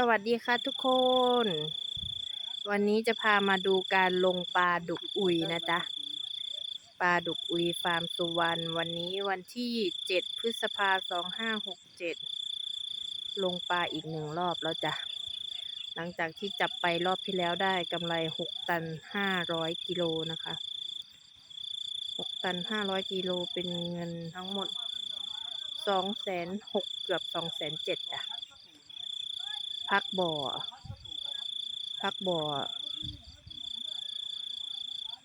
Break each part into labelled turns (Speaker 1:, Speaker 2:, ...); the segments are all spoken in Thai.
Speaker 1: สวัสดีค่ะทุกคน วันนี้จะพามาดูการลงปลาดุกอุยนะจ๊ะปลาดุกอุยฟาร์มสุวรรณวันนี้วันที่เจ็ดพฤษภาสองห้าหกเจ็ดลงปลาอีกหนึ่งรอบแล้วจ้ะหลังจากที่จับไปรอบที่แล้วได้กำไรหกตันห้าร้อยกิโลนะคะหกตันห้าร้อยกิโลเป็นเงินทั้งหมดสองแสนหกเกือบสองแสนเจ็ดจ้ะ พักบ่อ พักบ่อ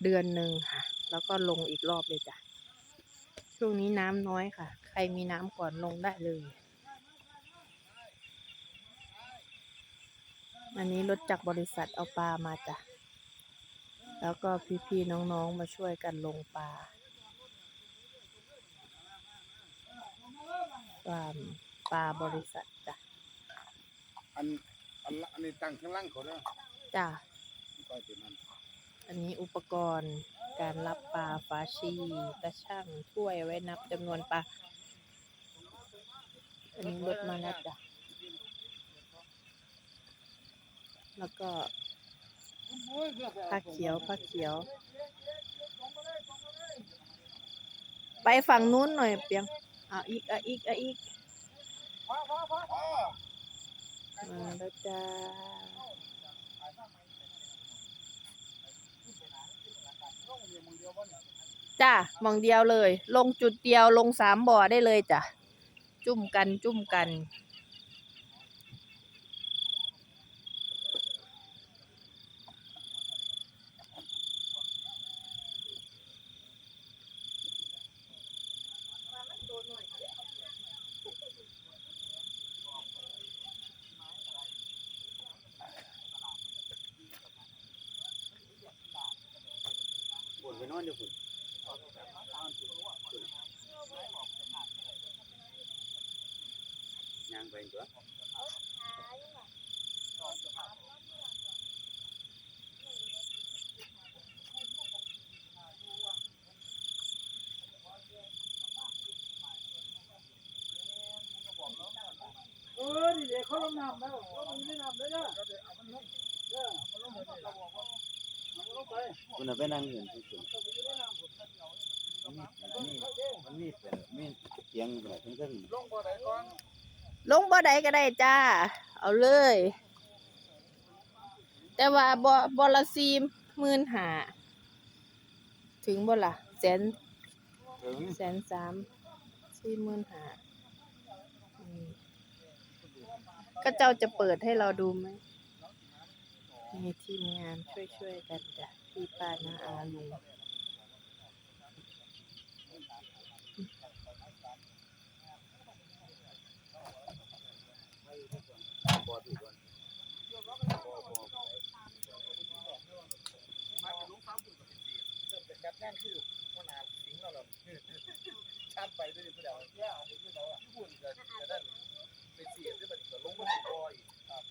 Speaker 1: เดือนหนึ่งค่ะ แล้วก็ลงอีกรอบเลยจ้ะ ช่วงนี้น้ำน้อยค่ะ ใครมีน้ำก่อนลงได้เลย อันนี้รถจากบริษัทเอาปลามาจ้ะ แล้วก็พี่ๆน้องๆมาช่วยกันลงปลาฟามปลาบริษัทจ้ะ
Speaker 2: อันอันละอันนี้ตั้งข้างล่างเขาเด้อ
Speaker 1: จ้ะ
Speaker 2: ก็เป็นมัน
Speaker 1: อันนี้อุปกรณ์การรับปลาฟาชีตะช่างถ้วยไว้นับจำนวนปลาอันนี้รถมาแล้วจ้ะแล้วก็ผ้าเขียวผ้าเขียว ไปฝั่งนู้นหน่อยเปียงอะอีกอะอีกอะอีก มาแล้วจ้าจ้ะหมองเดียวเลย ลงจุดเดียวลงสามบ่อได้เลยจ้ะ จุ่มกันจุ่มกัน
Speaker 2: ปวดไปนอนอยู่พุ่น ยางไปตัว
Speaker 3: เออนี่เด็กเขาลงน้ำแล้วเขาลงไม่น้ำเลยนะเอามันลงเออเอามันลงไปเราบอกว่าเอามันลงไป
Speaker 2: คุณเอาไปนั่งอยู่ที่สุด
Speaker 3: ต้องไปอยู่ในน้ำผมเดียว
Speaker 2: มันมีมันมีเป็นมีเตียงแบบทั้งทั้ง
Speaker 3: ลงบ่ไหนก่อน
Speaker 1: ลงบ่อใดก็ได้จ้า เอาเลย แต่ว่าบ่อบ่อละซีมหมื่นหาถึงบ่ล่ะแสน
Speaker 2: ถึง
Speaker 1: แสนสามสี่หมื่นหาอืมก็เจ้าจะเปิดให้เราดูไหมมีทีมงานช่วยๆกันจ้ะพี่ป้านาอาลุง
Speaker 3: จะกัดแน่นคือขาเราหรอชาติไปด้วยเดี๋ยวเนี่ยเอาไปด้วยเราอะพูดจะจะได้ไปเสียด้วยมันก็ลงมาถึงบ่อยครับ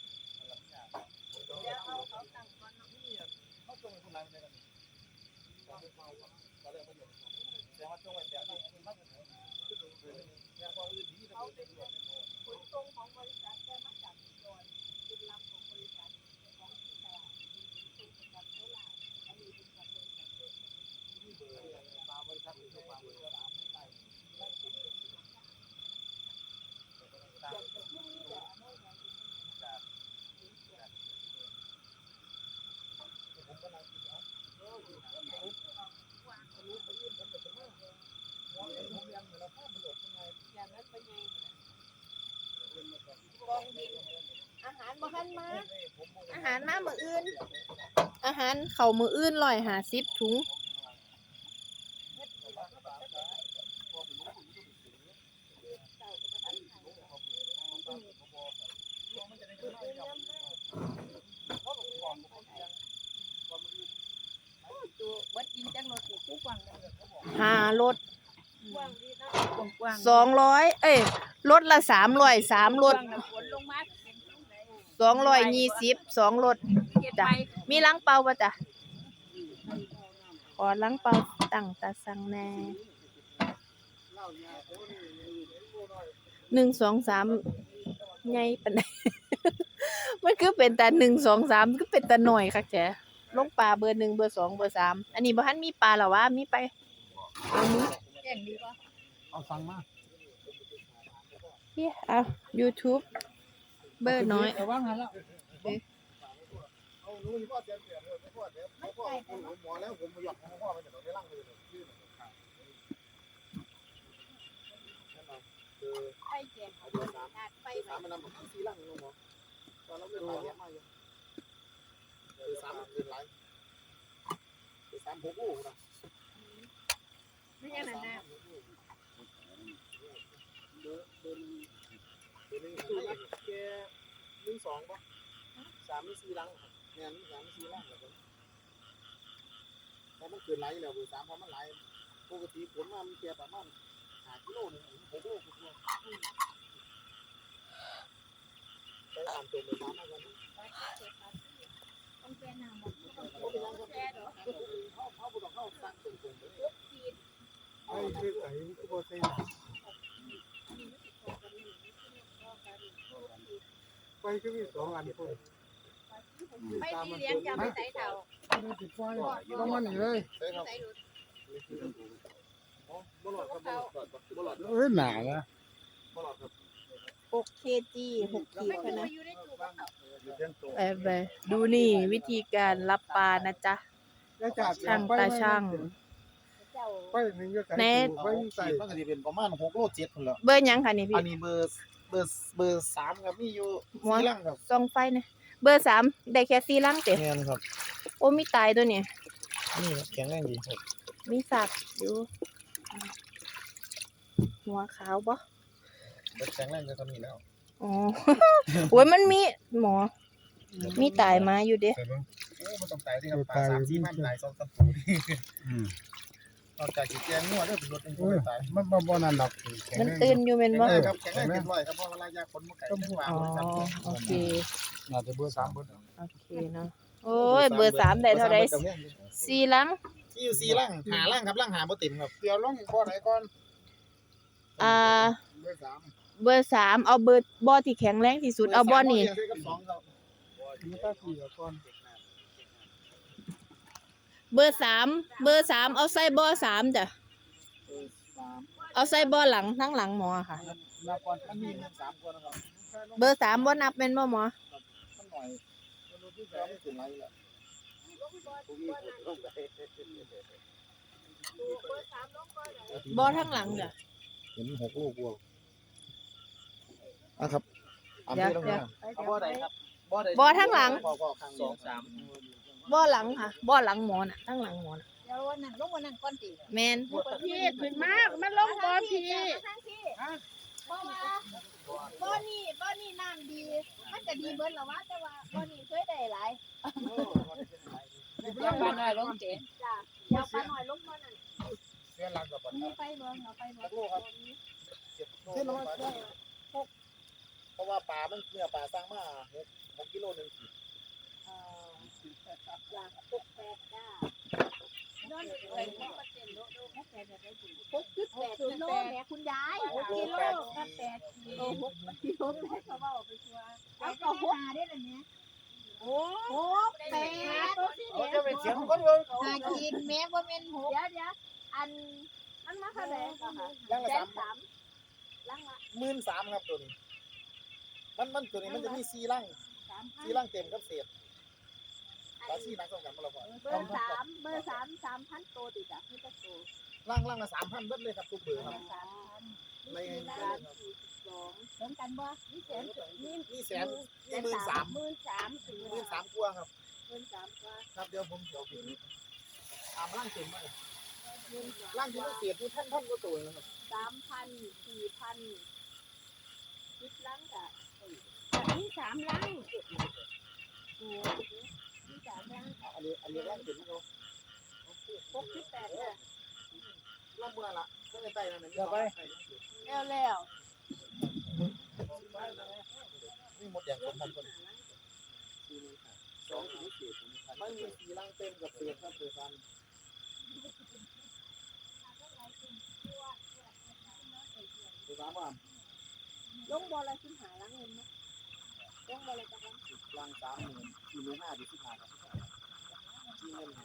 Speaker 3: หลังจากเดี๋ยวเอาเขาตั้งก่อนนี่เขาจงคนต่ว่าจงขาเป็นแบบนี้
Speaker 4: ขนส่งของบริษัทได้มาจาก อุดรเป็นลำของบริษัทของที่ตลาดเป็นขนส่งจากโคราชอันนี้เป็นจากบริษัทเดิม
Speaker 3: ที่เบอร์มาบริษัทหรือมาบริษัทสามไม่ได้
Speaker 4: อย่างแต่ที่นี่แหละไม่ไง
Speaker 3: ผมก็นั่งกินเอาเอออยู่ที่ไหนวางรู้ไปยื่นผมจะมาเราเองผมยังเราข้ามถนนยังไง
Speaker 4: อย่างนั้นไปไงกองดิน อาหารบ่ทันมา
Speaker 1: อาหารมามืออื่น อาหารเข่ามืออื่นร้อยหาสิบถุง
Speaker 4: ตัววัดดินจังรถสิผู้กว้างได้
Speaker 1: หารถ
Speaker 4: กว้างดีนะกว้าง
Speaker 1: สองร้อยเอ้ยรถละสามร้อยสามรถ สองร้อยยี่สิบสองรถ
Speaker 4: เก็บ
Speaker 1: จ้ะ
Speaker 4: ไป
Speaker 1: มีล้างเปล่าปะจ้ะขอล้างเปล่าตั้งตาสังแน่หนึ่งสองสามไงปานใดคือเป็นแต่หนึ่งสองสามคือเป็นแต่หน่อยค่ะแกลงปลาเบอร์หนึ่งเบอร์สองเบอร์สามอันนี้บ่ทันมีปลาหรอวะมีไปเอามี
Speaker 4: แก่งดีป่ะ
Speaker 3: เอาสั่งมา
Speaker 1: เฮียเอา YouTube เบอร์น้อย
Speaker 3: แต่ว่างแล้วเอาหนูที่พ่อเตรียมเตรียมเลยพ่อเดี๋ยวพ่อผมหมอแล้วผมมาหยอกพ่อไปเดี๋ยวเราได้ร่างเลยชื่อ
Speaker 4: ไปแก่น
Speaker 3: นนำ มาสี่ร่างลงหมอตอนเราไม่ตายเยอะมากเลยเออสามมันเป็นไรเออสามหกโอ้นะ
Speaker 4: ไม่ใช่นั่นนะ
Speaker 3: เบอร์เบอร์เบอร์หนึ่งสูงนะแกหนึ่งสองป่ะสามมีสี่รังเนี่ยมีสามมีสี่รังแบบนี้เพราะมันเกินไรแล้วเบอร์สามเพราะมันไรปกติผลมันแค่ประมาณห้ากิโลนึงหกโลกว่าไปอ่านตัวเบอร์สามมาก่อน
Speaker 4: ต้องแก่น้ำมันต้อง
Speaker 3: เขาไปยังก็
Speaker 4: แก่ดอ
Speaker 3: เขาเขาบุตรเขาสั่งตรงตรงเลยไอ้คือไอ้คือโบเซ่ ไปก็มีสองอันคน
Speaker 4: ไปสีเหลี้ยงจะไปใส่เต่า
Speaker 3: ติดไฟต้องมันนี่เลยใช่ครับ
Speaker 4: ใส่รถ
Speaker 3: บลอดครับบลอด
Speaker 2: เอ้ยหนานะ
Speaker 3: บลอดครับ
Speaker 1: 6 kg 6ขีด
Speaker 4: ไม่
Speaker 1: พะ
Speaker 4: ดู
Speaker 1: นะ
Speaker 4: อยู่ในตู้กับเขา
Speaker 3: อยู่เส้นตรง
Speaker 1: ไปไปดูนี่วิธีการรับปลานะจ๊ะ
Speaker 3: แล้วจาก
Speaker 1: ช่างตาช่าง
Speaker 4: เจ้า
Speaker 3: ไปหนึ่งก็ใส่
Speaker 1: แน่
Speaker 3: ไปใส่มันก็จะเป็นประมาณหกโลเจ็ดคนละ
Speaker 1: เบอร์หยังค่ะนี่
Speaker 3: อั
Speaker 1: พี่
Speaker 3: นนี้เบอร์เบอร์เบอร์สามครับมีอยู่สี่ลังครับ
Speaker 1: ส่องไฟนะเบอร์สามได้แค่สี่ลังเตะ
Speaker 3: แมนครับ
Speaker 1: โอ้มีตายตัวนี้
Speaker 3: นี่แข็งแรงดีครับ
Speaker 1: มีสักอยู่หัวขาวบ่
Speaker 3: แข็งแรงก็มีแล้ว
Speaker 1: อ๋อ โอ้ยมันมีหมอ มีตายมาอยู่เด้
Speaker 3: ใส่เบิ้งโอ้มันต้องตายที่ครับปลาสามสี่พันตายสองสามตัวนี่
Speaker 2: อืม
Speaker 3: น อกจากจีแกงนวดด้วยเป็นรถเป็นตัวตาย
Speaker 2: มันบ่บ่นั่นดอก
Speaker 1: มันตื่นอยู่เป็นบ่
Speaker 3: แข็งแรงครับแข็งแรงเป็นร้อยครับเพราะเวลายาคนมาไก่ต้องวาง
Speaker 1: อ๋อ
Speaker 3: ไว้ครับ
Speaker 1: โอเค
Speaker 2: น่าจะเบอร์สามเบอร์
Speaker 1: โอเคเนาะโอ้ยเบอร์สามได้เท่าใดสี่ลัง
Speaker 3: ที่อยู่สี่ล่างหาล่างครับล่างหาบ่เต็มครับเดี๋ยวลงบ่อไหนก่อน
Speaker 1: อ่า
Speaker 3: เบอร์สาม
Speaker 1: เบอร์สามเอาเบอร์บ่อที่แข็งแรงที่สุดเอาบ่อนี่
Speaker 3: เบอร์สามเอาเรียงใส่กับสองครับมันก็สี่กับก่อน
Speaker 1: เบอร์สามเบอร์สามเอาใส่บ่อสามจ้ะ
Speaker 3: เบอร์สาม
Speaker 1: เอาใส่บ่อหลังทั้งหลังหมอค่ะ
Speaker 3: นับก่อนมันมีเงินสามคนนะครับ
Speaker 1: เบอร์สามบ่นับเป็นบ่หมอ
Speaker 3: มันหน่อยมันรู้ที่จะไม่ถึงไรแล้ว
Speaker 1: บ่อทั้งหลังจ้ะ
Speaker 3: เห็นหกลูกวัวอะครับอัน
Speaker 1: เดี๋ยว
Speaker 3: นี้ต้อง
Speaker 1: เดี๋ยว
Speaker 3: เอาบ่อใดครับ
Speaker 1: บ่อทั้งหลัง
Speaker 3: บ่อบ่อข้างสองสาม
Speaker 1: บ่อหลังค่ะบ่อหลังหมอน่ะทั้งหลังหมอน่ะ
Speaker 4: เดี๋ยววันนั้นลงวันนั้นก่อนสิ
Speaker 1: แมน
Speaker 4: พี่ขึ้นมากมันลงบ่อพี่ทั้งพี่บ่ว่าบ่อนี่บ่อนี่น้ำดี มันก็ดีเบิ้ลแล้วว่าแต่ว่าบ่อนี่เคยได้หลาย
Speaker 3: ยาปลาน้อยลงเจ๊
Speaker 4: จ้ะอยากปลาหน่อยลงบ่อนั่น
Speaker 3: เสียหลักกับปลา
Speaker 4: มีไปเบิ่งเอาไปเบิ่ง
Speaker 3: เจ็ดโลน้อยเพราะว่าปลามันเนื้อปลาสร้างมาหกหกกิโลหนึ่ง
Speaker 4: เอ่ออยากตกแปดจ้าย้อนไป หกเปอร์เซ็นต์โลโหแปดแบบนี้หกจุดแปดกิโลแม่คุณยายหกกิโลกับแปดกิโลหกกิโลแม่เขาบอกไปชัวร์เอาก็หกได้เลยเนี่ยโอ้หกแปด
Speaker 3: เขาจะไปเสียงคนเบิ่ง
Speaker 4: หากินแม่บ่แม่นหกเดี๋ยวเดี๋ยวอันมันมาเท่าไหร่คะ
Speaker 3: ลังละ
Speaker 4: แส
Speaker 3: สานม
Speaker 4: สามลังละ
Speaker 3: หมื่นสามครับตัวนี้มันมันตัวนี้มันจะมีสี่ลัง
Speaker 4: สามพัน
Speaker 3: สี่ลังเต็มกับเศษ ปลาสี่นักส่งกันมาแล้วพอ
Speaker 4: เบอร์สามเบอร์สามสามพันโตติดอะคือจะโต
Speaker 3: ลังลังละสามพันเบิดเลยครับทุกเบอร์ครับ
Speaker 4: สามพัน
Speaker 3: ใน
Speaker 4: มีล้านสี่สิบสองเหมือนกันบ่มีแสนมี
Speaker 3: นี่แสนนี่หมื่นสาม
Speaker 4: หมื่นสามสี่
Speaker 3: หมื่นสามกว่าครับ
Speaker 4: หมื่นสามกว่า
Speaker 3: ครับเดี๋ยวผมเดี๋ยวผิดตามล่างเต็มมาก
Speaker 4: หมื่นสาม
Speaker 3: ล่างที่มันเสียที่ท่านท่านก็ตัวนะครับ
Speaker 4: สามพันสี่พันสิบลังกะมีสามลังโอ้มีสามลัง
Speaker 3: อันนี้อันนี้ล่างเต็มเขา
Speaker 4: หกสิบแปดเนี่ย
Speaker 3: ล่างเมื่อละไม่ได้ใต้นั่นเองไป
Speaker 4: แล้วแล้ว
Speaker 3: นี่หมดอย่างคนทำคนสองถึงสี่มันมีสี่ล่างเต็มกับเศษครับเศษกันเศษสามวัน
Speaker 4: ลงบอลอะไรขึ้นหาลังเงินไหมลงบอลอะไรจากลัง
Speaker 3: ลังสามหมื่น สี่หมื่นห้าดีสิบห้าครับที่เงินให้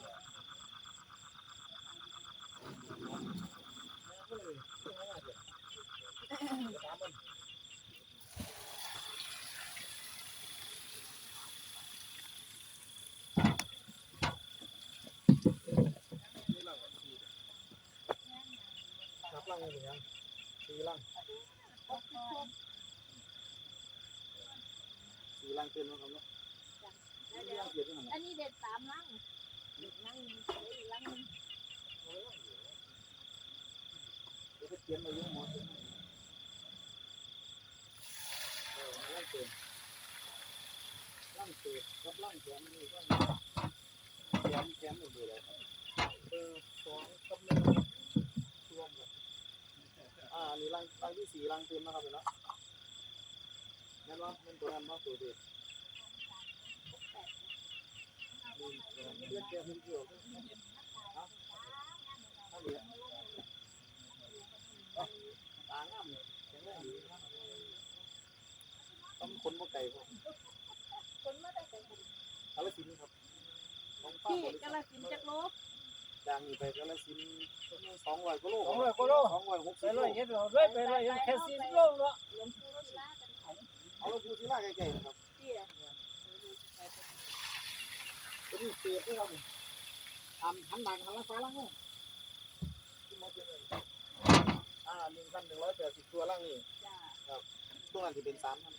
Speaker 3: ครับลังเป็นยังสี่ลังสี่ลังเต็มแล้วครับเนาะ
Speaker 4: อันนี้เด็ดสามลังลังหนึ่งอีกลังหนึ่ง
Speaker 3: เดี๋ยวเขียนมาเยอะหมดเออลังเต็มลังเต็มกับลังแขนนี่ก็แขนแขนหมดเลยครับเออสองกับหนึ่งรวมกันอ่าอันนี้ลังลังที่สี่ลังเต็มนะครับเนาะนั่นวะนั่นตัวนั้นเนาะตัวเด็ด ตางามเนี่ยแข็งแรงดีนะต้องคนบ่ไก่พวก
Speaker 4: คนไม่ได้แต่คน
Speaker 3: กาลสินธุ์ครับของป้า
Speaker 4: ที่
Speaker 3: บริ
Speaker 4: กา
Speaker 3: ษัท
Speaker 4: ลสินธุ์จักรโล
Speaker 3: จางนี่ไปกาลสินธุ์สองร้อยกิโล
Speaker 2: สองร้อยกว่าโล
Speaker 3: สองร้อยหก
Speaker 2: ไป
Speaker 3: สิบ
Speaker 2: เล
Speaker 3: โล
Speaker 2: ยเฮ็ดเราด้วยไปเลยแค่สิบโลเนาะ
Speaker 4: หลวงปู่รถลากันของ
Speaker 3: เอาแล้วพูดที่ล่าไกลๆนะครับ
Speaker 4: ที่อะ
Speaker 3: ตัวนี้เปียกด้วยครับทำหันหลังหันหลังฟ้าหลังเนี่ยอ่าหนึ่งพันหนึ่งร้อยแปดสิบตัวล่างนี่
Speaker 4: จ้า
Speaker 3: ตัวนั้นจะเป็นสามพัน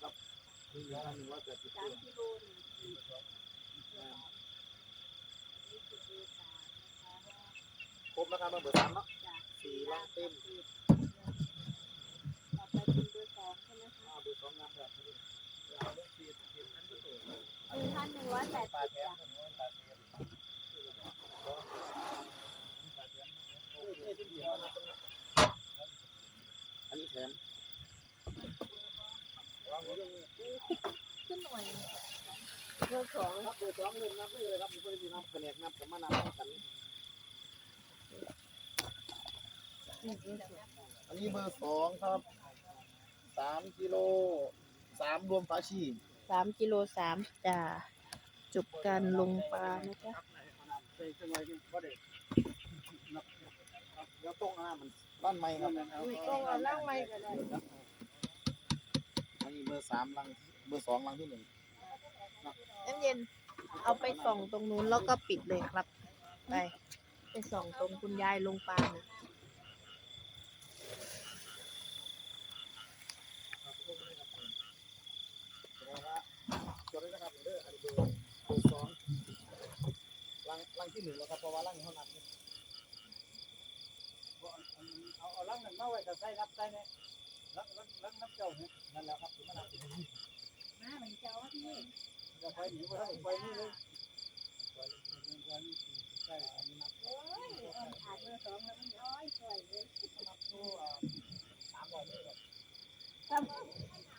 Speaker 3: ครับหนึ่งพันหนึ่งร้อยแปดสิบ
Speaker 4: สา
Speaker 3: ตั
Speaker 4: ม
Speaker 3: ว
Speaker 4: กิโลหนึ่งขีดนี่คือเบอร์สามนะคะ
Speaker 3: ครบแล้วครับมาเบอร์สามเนาะ
Speaker 4: จ้า
Speaker 3: สี่ล่างเต็ม
Speaker 4: ต่อไปเป็นเบอร์สองใช่ไหมคะ
Speaker 3: อ่าเบอร์สองงามแบบนี้ยาวเรื่องสี่สิบ
Speaker 4: หนึ่งพันหนึ่งร้อยแปด
Speaker 3: ปลา
Speaker 4: สิบ
Speaker 3: แถม
Speaker 4: จ้ะ
Speaker 3: อันนี้แถม
Speaker 4: ขึ้นหน่อย
Speaker 3: เบอร์สองครับเบอร์สองเริ่มนับเลยครับเบอร์สี่นับคะแนนนับกับมานับกันอันนี้เบอร์สองครับสามกิโล สามรวมฝาชี
Speaker 1: สามกิโลสามจ้าจบการลงปลานะจ๊ะ
Speaker 3: ใส่จังไรก็ได้นับแล้วตรงอะมันบ้านไม้ครับ
Speaker 4: ก็ว่าล่างไม่ก็ได้
Speaker 3: อันนี้เบอร์สามลังเบอร์สองลังที่หนึ่ง
Speaker 1: น้ำเย็นเอาไปส่องตรงนู้นแล้วก็ปิดเลยครับ ไป ไปส่องตรงคุณยายลงปลานะ
Speaker 3: จดเลยนะครับเด้ออันนี้เบอร์เบอร์สองลังลังที่หนึ่งแล้วครับเพราะว่าลังนี้เขานับ
Speaker 2: เอาเอาลังนั้นมาไว้ก็ใส่รับใส่เนี่ยลังลังลังน้ำเจ้าเนี่ย
Speaker 3: นั่นแหละครับที่มันนับ
Speaker 4: มาเหมือนเจ้าที่นี่
Speaker 2: จะไปหนีว่าไปนี่เลย
Speaker 3: ใช่อันนี้นับ
Speaker 4: โอ้ยอ่อนขาดเบอร์สองแล้วมันย้อยสวยเลย
Speaker 3: สามร้อยนี่ครับ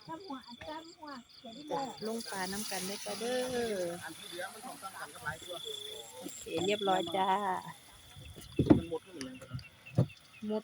Speaker 4: จำหัวจำหัวเขียนที่เบอ
Speaker 1: จ้ะ
Speaker 4: ร์
Speaker 1: ลงปลาน้ำกันได้จ้ะเด้อ
Speaker 3: อันที่เหลือมันของตั้งกันกับหลายตัว
Speaker 1: โอเคเรียบร้อยจ้า
Speaker 3: มันหมด
Speaker 1: หมด